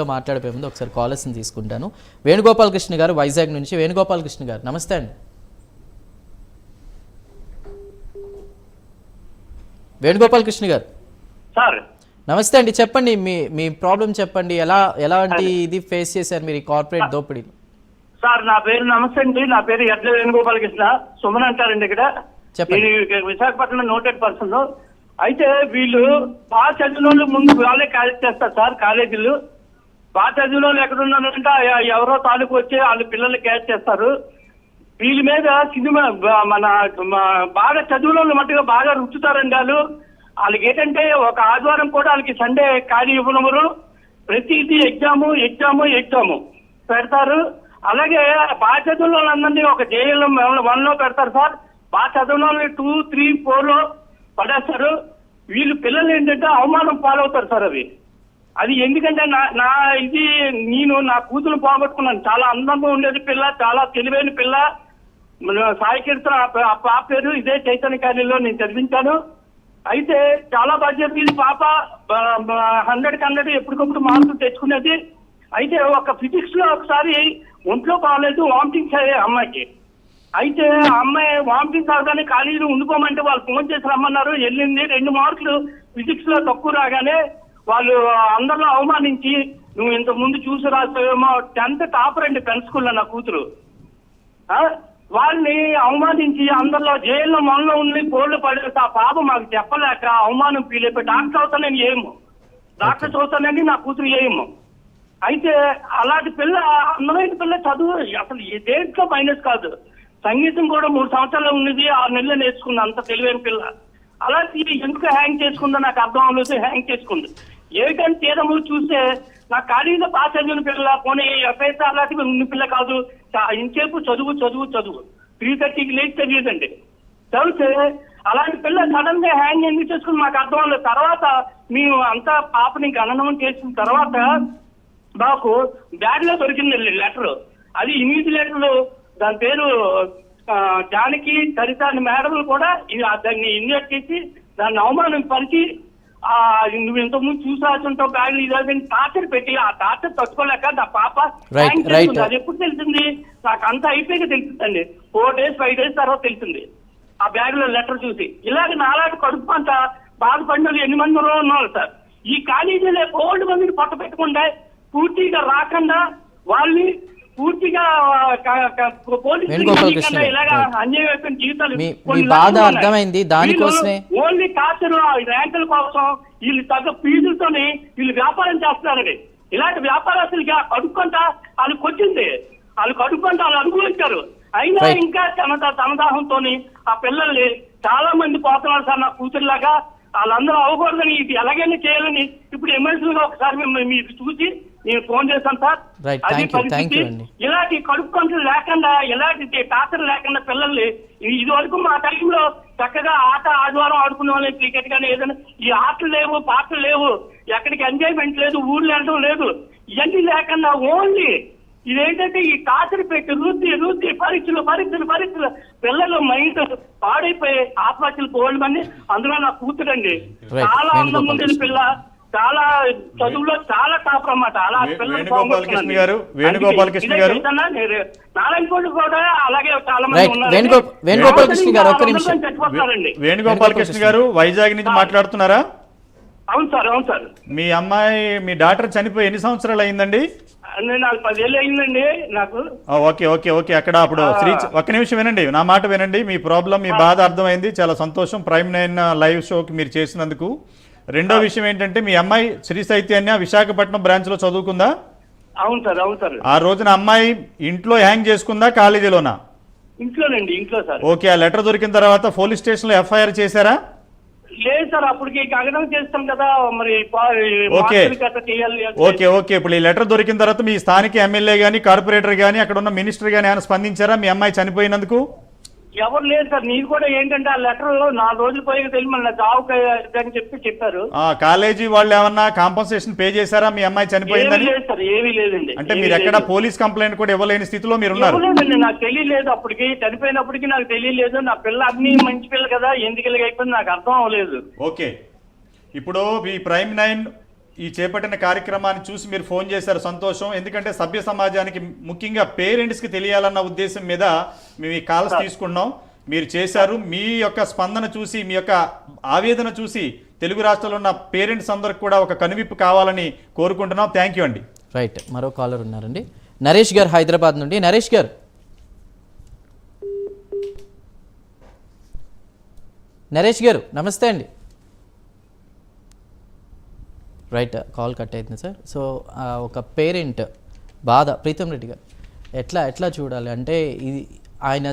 తో మాట్లాడిపోయే ముందు ఒకసారి కాలర్స్ని తీసుకుంటాను. వేణుగోపాల్ కృష్ణ గారు వైజాగ్ నుంచి. వేణుగోపాల్ కృష్ణ గారు నమస్తే అండి. వేణుగోపాల్ కృష్ణ గారు. సార్. నమస్తే అండి చెప్పండి మీ మీ ప్రాబ్లం చెప్పండి. ఎలా ఎలాంటి ఇది ఫేస్ చేశారు మీరు ఈ కార్పొరేట్ దోపిడీ సార్ నా పేరు నమస్తే అండి. నా పేరు ఎడ్ల వేణుగోపాలకృష్ణ. సుమన్ అంటారండి ఇక్కడ. చెప్పండి. నేను విశాఖపట్నం నోటెడ్ పర్సన్ అయితే వీళ్ళు బాగా చదివిన వాళ్ళు ముందు వాళ్ళే కాలేజ్ చేస్తారు సార్ కాలేజీలు బాగా చదివిన ఎక్కడున్నానంటే ఎవరో తాలూకు వచ్చి వాళ్ళ పిల్లల్ని క్యాచ్ చేస్తారు. వీళ్ళ మీద సినిమా మన బాగా చదువులో మట్టుగా బాగా రుచుతారండి వాళ్ళు. వాళ్ళకి ఏంటంటే ఒక ఆదివారం కూడా వాళ్ళకి సండే ఖాళీ ఇవ్వనమురు. ప్రతిదీ ఎగ్జాము ఎగ్జాము ఎగ్జాము పెడతారు. అలాగే బాగా చదువులో వాళ్ళందరినీ ఒక జేఎల్ వన్లో పెడతారు సార్. బాగా చదువులో వాళ్ళని టూ త్రీ ఫోర్లో పడేస్తారు. వీళ్ళు పిల్లలు ఏంటంటే అవమానం పాలవుతారు సార్ అవి. అది ఎందుకంటే నా నా ఇది నేను నా కూతురు పోగొట్టుకున్నాను. చాలా అందంగా ఉండేది పిల్ల చాలా తెలివైన పిల్ల. సాయి కీర్తన ఆ పాప పేరు ఇదే చైతన్య కాలేజీలో నేను చదివించాను. అయితే చాలా బాధ్యత ఇది పాప. హండ్రెడ్ హండ్రెడ్ ఎప్పటికప్పుడు మార్కులు తెచ్చుకునేది. అయితే ఒక ఫిజిక్స్లో ఒకసారి ఒంట్లో బాగాలేదు వామిటింగ్స్ అయ్యాయి అమ్మాయికి. అయితే ఆ అమ్మాయి వామిటింగ్ కాగానే కాలేజీలో ఉండిపోమంటే వాళ్ళు ఫోన్ చేసి రమ్మన్నారు. వెళ్ళింది. రెండు మార్కులు ఫిజిక్స్లో తక్కువ రాగానే వాళ్ళు అందరిలో అవమానించి నువ్వు ఇంత ముందు చూసి రాస్తావేమో టెన్త్ టాపర్ అండి పెన్ స్కూల్లో నా కూతురు? వాళ్ళని అవమానించి అందరిలో జైల్లో మనలో ఉండి కోళ్ళు పడేసి ఆ పాప మాకు చెప్పలేక అవమానం ఫీల్ అయిపోయి డాక్టర్ అవుతానని ఏమో డాక్టర్ చదువుతానని నా కూతురు ఏమో అయితే అలాంటి పిల్ల అందమైన పిల్ల చదువు అసలు దేంట్లో మైనస్ కాదు. సంగీతం కూడా మూడు సంవత్సరాలు ఉన్నది ఆరు నెలలు నేర్చుకుంది అంత తెలివైన పిల్ల. అలాంటి ఎందుకు హ్యాంగ్ చేసుకుందో నాకు అర్థం అవ్వలేదు హ్యాంగ్ చేసుకుంది. ఏమిటని తీరము చూస్తే నా ఖాళీలో పాస్ చదివిన పిల్ల పోనీ ఎఫ్ఐఆర్ లాంటివి ఉన్న పిల్ల కాదు. చా- ఇంచేపు చదువు చదువు చదువు. త్రీ థర్టీకి లేచి చదివేదండి. చదివితే అలాంటి పిల్ల సడన్గా హ్యాంగ్ ఎందుకు చేసుకుని మాకు అర్థం అవ్వలేదు. తర్వాత మేము అంతా పాపని గణనం చేసిన తర్వాత మాకు బ్యాగ్లో దొరికిందండి లెటర్. అది ఇమీజ్ లెటర్. దాని పేరు జానకి సరిత మేడం కూడా దాన్ని ఇన్వెస్ట్ చేసి దాన్ని అవమానం పరిచి ఆ నువ్వు ఇంతకుముందు చూసి రాసుంటావు బ్యాగ్ ఇది టార్చర్ పెట్టి ఆ టార్చర్ తట్టుకోలేక నా పాప. అది ఎప్పుడు తెలిసింది? నాకు అంతా అయిపోయాక తెలిసిందండి ఫోర్ డేస్ ఫైవ్ డేస్ తర్వాత తెలిసింది. ఆ బ్యాగ్లో లెటర్ చూసి. ఇలాగ నాలాంటి కడుపు అంతా బాధపడిన ఎన్ని మంది ఉన్నారు సార్. ఈ కాలేజీలో ఓల్డ్ మందిని పట్ట పెట్టకుండా పూర్తిగా రాకుండా వాళ్ళని పూర్తిగా పోలీసులు ఇలాగా. అన్యాయం జీవితాలు మీ- బాధ. అర్థమైంది. దానికోసమే- ఓన్లీ టార్చర్ ర్యాంకుల కోసం వీళ్ళు తగ్గ ఫీజులతోని వీళ్ళు వ్యాపారం చేస్తున్నారండి ఇలాంటి వ్యాపారస్తులకి కడుక్కుంటా వాళ్ళకి వచ్చింది వాళ్ళు కడుక్కుంటా వాళ్ళు అనుభవించారు అయినా. ఇంకా తమ తమదాహంతో ఆ పిల్లల్ని చాలా మంది పోతున్నారు సార్ నా కూతురులాగా వాళ్ళందరూ అవ్వకూడదని ఇది ఎలాగైనా చేయాలని ఇప్పుడు ఎమర్జెన్సీగా ఒకసారి మిమ్మల్ని మీరు చూసి నేను ఫోన్ చేశాను సార్. అది పరిస్థితి. అండి. ఇలాంటి కడుపు కంతులు లేకుండా ఇలాంటి టార్చర్ లేకుండా పిల్లల్ని ఇది వరకు మా టైంలో చక్కగా ఆట ఆదివారం ఆడుకునే క్రికెట్ కానీ ఏదైనా ఈ ఆటలు లేవు పాటలు లేవు ఎక్కడికి ఎంజాయ్మెంట్ లేదు ఊర్లు వెళ్ళడం లేదు ఇవన్నీ లేకుండా ఓన్లీ ఇదేంటంటే ఈ టార్చర్ పెట్టి రుద్ది రుద్ది పరీక్షలు పరీక్షలు పరీక్షలు పిల్లల మైండ్ పాడైపోయి ఆత్మహత్యలు పోవడం అని అందులో నా కూతురండి Right. చాలా అందం ఉండేది. పిల్ల చాలా చదువులో చాలా టాపర్ అన్నమాట. అలా వేణుగోపాల్. కృష్ణ గారు, వేణుగోపాల్ కృష్ణ గారు. నారాయణపూడి కూడా అలాగే చాలా మంది ఉన్నారు. వేణుగో వేణుగోపాల్ కృష్ణ గారు ఒక్క నిమిషం. వేణుగోపాల్ కృష్ణ గారు వైజాగ్ నుంచి మాట్లాడుతున్నారా? అవును సార్ అవును సార్. మీ అమ్మాయి మీ డాక్టర్ చనిపోయి ఎన్ని సంవత్సరాలు అయిందండి? నేను నాకు పదేళ్ళు అయిందండి నాకు. ఆ, ఓకే ఓకే ఓకే అక్కడ అప్పుడు శ్రీ ఒక్క నిమిషం వినండి నా మాట వినండి. మీ ప్రాబ్లం మీ బాధ అర్థమైంది. చాలా సంతోషం. ప్రైమ్ నైన్ లైవ్ షోకి మీరు చేసినందుకు. రెండో విషయం ఏంటంటే మీ అమ్మాయి శ్రీ చైతన్య విశాఖపట్నం బ్రాంచ్లో చదువుకుందా? అవును సార్ అవును సార్. ఆ రోజున అమ్మాయి ఇంట్లో హ్యాంగ్ చేసుకుందా కాలేజీలోనా? ఇంట్లోనండి ఇంట్లో సార్. ఓకే ఆ లెటర్ దొరికిన తర్వాత పోలీస్ స్టేషన్లో ఎఫ్ఐఆర్ చేశారా? లేదు సార్ అప్పటికి కాగడం చేస్తాం కదా మరి ఓకే. ఓకే ఇప్పుడు ఈ లెటర్ దొరికిన తర్వాత మీ స్థానిక ఎమ్మెల్యే గానీ కార్పొరేటర్ గానీ అక్కడ ఉన్న మినిస్టర్ గానీ ఆయన స్పందించారా మీ అమ్మాయి చనిపోయినందుకు? ఎవరు లేదు సార్. నీకు కూడా ఏంటంటే ఆ లెటర్ నాలుగు రోజులు పోయి తెలిసి మన జాబ్ అని చెప్పి చెప్పారు. ఆ కాలేజీ వాళ్ళు ఏమన్నా కాంపన్సేషన్ పే చేశారా? మీ అమ్మాయి చనిపోయిందని? లేదు సార్. ఏమీ లేదండి. అంటే మీరు ఎక్కడ. పోలీస్ కంప్లైంట్ కూడా ఇవ్వలేని స్థితిలో మీరు ఉన్నారు ఇవ్వలేదండి. నాకు తెలియలేదు అప్పటికి. చనిపోయినప్పటికి నాకు తెలియలేదు. నా పిల్ల అన్ని మంచి పిల్ల కదా. ఎందుకు ఇలాగ అయిపోయింది నాకు అర్థం అవ్వలేదు. ఓకే. ఇప్పుడు ఈ ప్రైమ్ నైన్ ఈ చేపట్టిన కార్యక్రమాన్ని చూసి మీరు ఫోన్ చేశారు. సంతోషం. ఎందుకంటే సభ్య సమాజానికి ముఖ్యంగా పేరెంట్స్కి తెలియాలన్న ఉద్దేశం మీద మేము ఈ కాల్స్ తీసుకున్నాం. మీరు చేశారు. మీ యొక్క స్పందన చూసి మీ యొక్క ఆవేదన చూసి తెలుగు రాష్ట్రాల్లో ఉన్న పేరెంట్స్ అందరికి కూడా ఒక కనువిప్పు కావాలని కోరుకుంటున్నాం. థ్యాంక్ యూ అండి. రైట్ మరో కాలర్ ఉన్నారండి. నరేష్ గారు హైదరాబాద్ నుండి. నరేష్ గారు. నరేష్ గారు నమస్తే అండి. రైట్ కాల్ కట్ అవుతుంది సార్. సో ఒక పేరెంట్ బాధ ప్రీతం రెడ్డి గారు ఎట్లా ఎట్లా చూడాలి? అంటే ఇది ఆయన